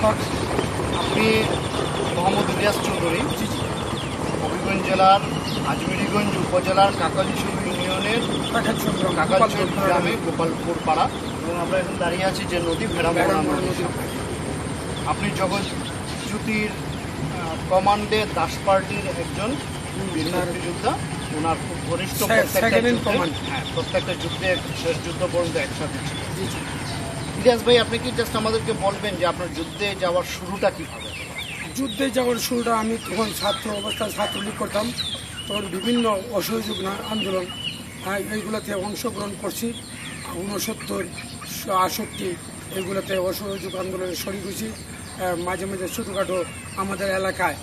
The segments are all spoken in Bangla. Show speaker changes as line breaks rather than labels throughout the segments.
শিক্ষক
আপনি মোহাম্মদ ইলিয়াস চৌধুরী হবিগঞ্জ জেলার আজমিরিগঞ্জ উপজেলার কাকালিশুর ইউনিয়নের
কাকাচ্ছর গ্রাম গোপালপুর
পাড়া এবং আমরা এখন দাঁড়িয়ে আছি যে নদী ভেড়ামোড়া নদী। আপনি জগৎ জ্যোতির কমান্ডে দাস পার্টির একজন বীর মুক্তিযোদ্ধা ওনার খুব ঘনিষ্ঠ প্রত্যেকটা
second
যুদ্ধে- হ্যাঁ প্রত্যেকটা যুদ্ধে শেষ যুদ্ধ পর্যন্ত একসাথে ছিল। ইলিয়াস ভাই, আপনি কি জাস্ট আমাদেরকে বলবেন যে আপনার যুদ্ধে যাওয়ার শুরুটা কীভাবে?
যুদ্ধে যাওয়ার শুরুটা আমি তখন ছাত্র অবস্থায় ছাত্রলীগ করতাম। তখন বিভিন্ন অসহযোগ আন্দোলন এইগুলোতে অংশগ্রহণ করছি। ঊনসত্তর আষট্টি এগুলোতে অসহযোগ আন্দোলনে শরিক হয়েছি। মাঝে মাঝে ছোটোখাটো আমাদের এলাকায়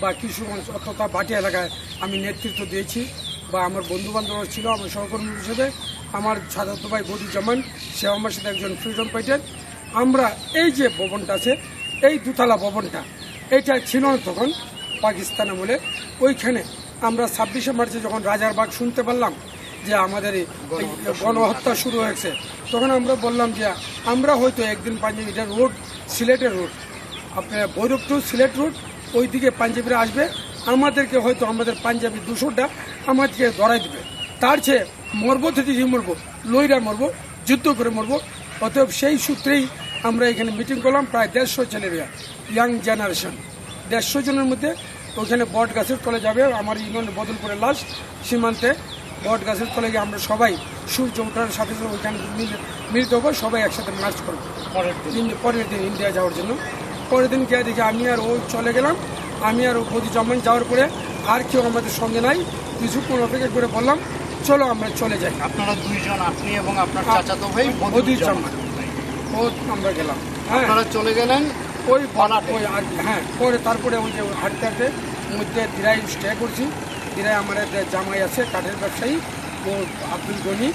বা কিশোরগঞ্জ তথা বাটি এলাকায় আমি নেতৃত্ব দিয়েছি বা আমার বন্ধু বান্ধব ছিল, আমার সহকর্মী হিসেবে আমার ছাত্র ভাই বদুজ্জামান সে আমার সাথে একজন ফ্রিডম ফাইটার আমরা এই যে ভবনটা আছে এই দুতলা ভবনটা এটা ছিল না তখন পাকিস্তান আমলে। ওইখানে আমরা ছাব্বিশে মার্চে যখন রাজারবাগ শুনতে পারলাম যে আমাদের গণহত্যা শুরু হয়েছে তখন আমরা বললাম যে আমরা হয়তো একদিন পাঞ্জাবি এটা রোড সিলেটের রোড আপনার ভৈরব টু সিলেট রোড ওই দিকে পাঞ্জাবিরা আসবে আমাদেরকে হয়তো আমাদের পাঞ্জাবি দুশোটা আমাদেরকে ধরাই দেবে। তার চেয়ে মরবো থেকে মরবো লইরা মরবো যুদ্ধ করে মরবো। অতএব সেই সূত্রেই আমরা এখানে মিটিং করলাম প্রায় দেড়শো ছেলেরা ইয়াং জেনারেশন দেড়শো জনের মধ্যে ওখানে বট গাছের তলে যাবে আমার ইউনিয়নে বদল করে লাশ সীমান্তে বট গাছের তলে গিয়ে আমরা সবাই সূর্য ওঠার সাথে সাথে ওইখানে মিল- মিলিত হব সবাই একসাথে মার্চ করব।
পরের দিন।
দিন পরের দিন ইন্ডিয়া যাওয়ার জন্য। পরের দিন গিয়ে দেখি আমি আর ও চলে গেলাম। আমি আর ও বদি জামান যাওয়ার পরে আর কেউ আমাদের সঙ্গে নাই। কিছুক্ষণ অপেক্ষা করে বললাম চলো আমরা চলে যাই।
আপনারা দুইজন আপনি এবং আপনার চাচাতো ভাই
বদির
বদিউজ্জামান।
ও আমরা গেলাম। হ্যাঁ।
আপনারা চলে গেলেন
ওই। ওই আর হ্যাঁ পরে তারপরে ওই যে হাঁটতে হাঁটতে মধ্যে দিরাই স্টে করছি। দিরাই আমার জামাই আছে কাঠের ব্যবসায়ী ও আব্দুল গনি।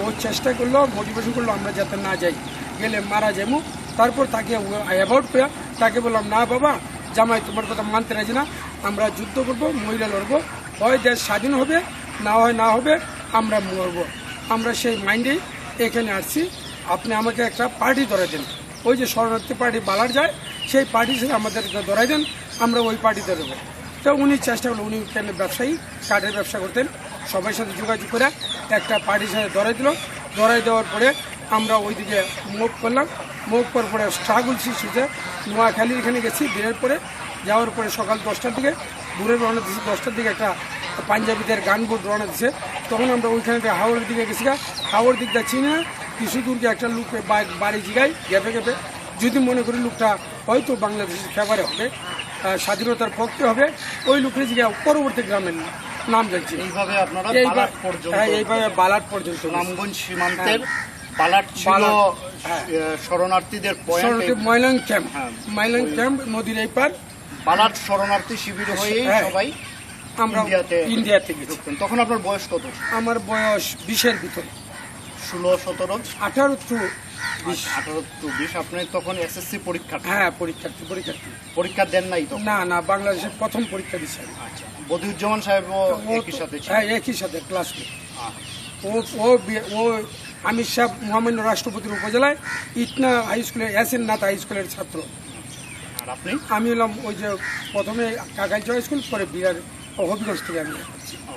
ও চেষ্টা করল মোটিভেশন করল আমরা যাতে না যাই। গেলে মারা যাব তারপর তাকে অ্যাভয়েড করে তাকে বললাম না বাবা জামাই তোমার কথা মানতে রাজি না। আমরা যুদ্ধ করব মহিলা লড়বো। হয় দেশ স্বাধীন হবে না হয় না হবে আমরা মরব। আমরা সেই মাইন্ডেই এখানে আসছি। আপনি আমাকে একটা পার্টি ধরে দেন। ওই যে শরণার্থী পার্টি বালার যায়, সেই পার্টি সাথে আমাদেরকে ধরাই দেন। আমরা ওই পার্টিতে দেবো। তো উনি চেষ্টা করলেন উনি এখানে ব্যবসায়ী? কাঠের ব্যবসা করতেন। সবার সাথে যোগাযোগ করে একটা পার্টির সাথে ধরাই দিল। ধরাই দেওয়ার পরে আমরা ওইদিকে মুভ করলাম। মুভ করার পরে স্ট্রাগল শিশুতে নোয়াখালীর এখানে গেছি বেরের পরে। যাওয়ার পরে সকাল দশটার দিকে দূরে রওনা দিয়েছি দশটার দিকে একটা পাঞ্জাবিদের গান বোর্ড রওনা দিছে তখন আমরা ওইখানে হাওড়ের দিকে গেছি গা। হাওড় দিকটা চিনি না কিছু দূরকে একটা লোক বাড়ি জিগাই গেপে গেপে যদি মনে করি লোকটা হয়তো বাংলাদেশের ফেভারে হবে স্বাধীনতার পক্ষে হবে ওই লোকের জিগা পরবর্তী গ্রামের নাম যাচ্ছি
এইভাবে আপনারা
হ্যাঁ এইভাবে বালাট পর্যন্ত
সুনামগঞ্জ সীমান্তের বালাট ছিল
হ্যাঁ।
শরণার্থীদের
ময়লাং ক্যাম্প। ময়লাং ক্যাম্প নদীর এই পার
বালাট শরণার্থী শিবির হয়ে
হ্যাঁ।
সবাই
আমরা
ইন্ডিয়াতে ঢুকতেন তখন আপনার বয়স কত?
আমার বয়স বিশের ভিতরে।
ষোলো সতেরো?
আঠারো টু বিশ।
আঠারো টু বিশ আপনি তখন এসএসসি পরীক্ষা
হ্যাঁ পরীক্ষার্থী পরীক্ষার্থী।
পরীক্ষা দেন নাই তখন?
না না বাংলাদেশের প্রথম পরীক্ষা দিচ্ছে।
আচ্ছা বদিউজ্জামান সাহেবও
ও
একই সাথে
হ্যাঁ একই সাথে ক্লাসমেট
আহ,
ও ও ও আমির সাহেব মহামান্য রাষ্ট্রপতির উপজেলায় ইটনা হাই স্কুলের এস এন নাথ হাই স্কুলের ছাত্র।
আর আপনি?
আমি হলাম ওই যে প্রথমে কাকাইচা স্কুল পরে বিরার থেকে আমি
ও,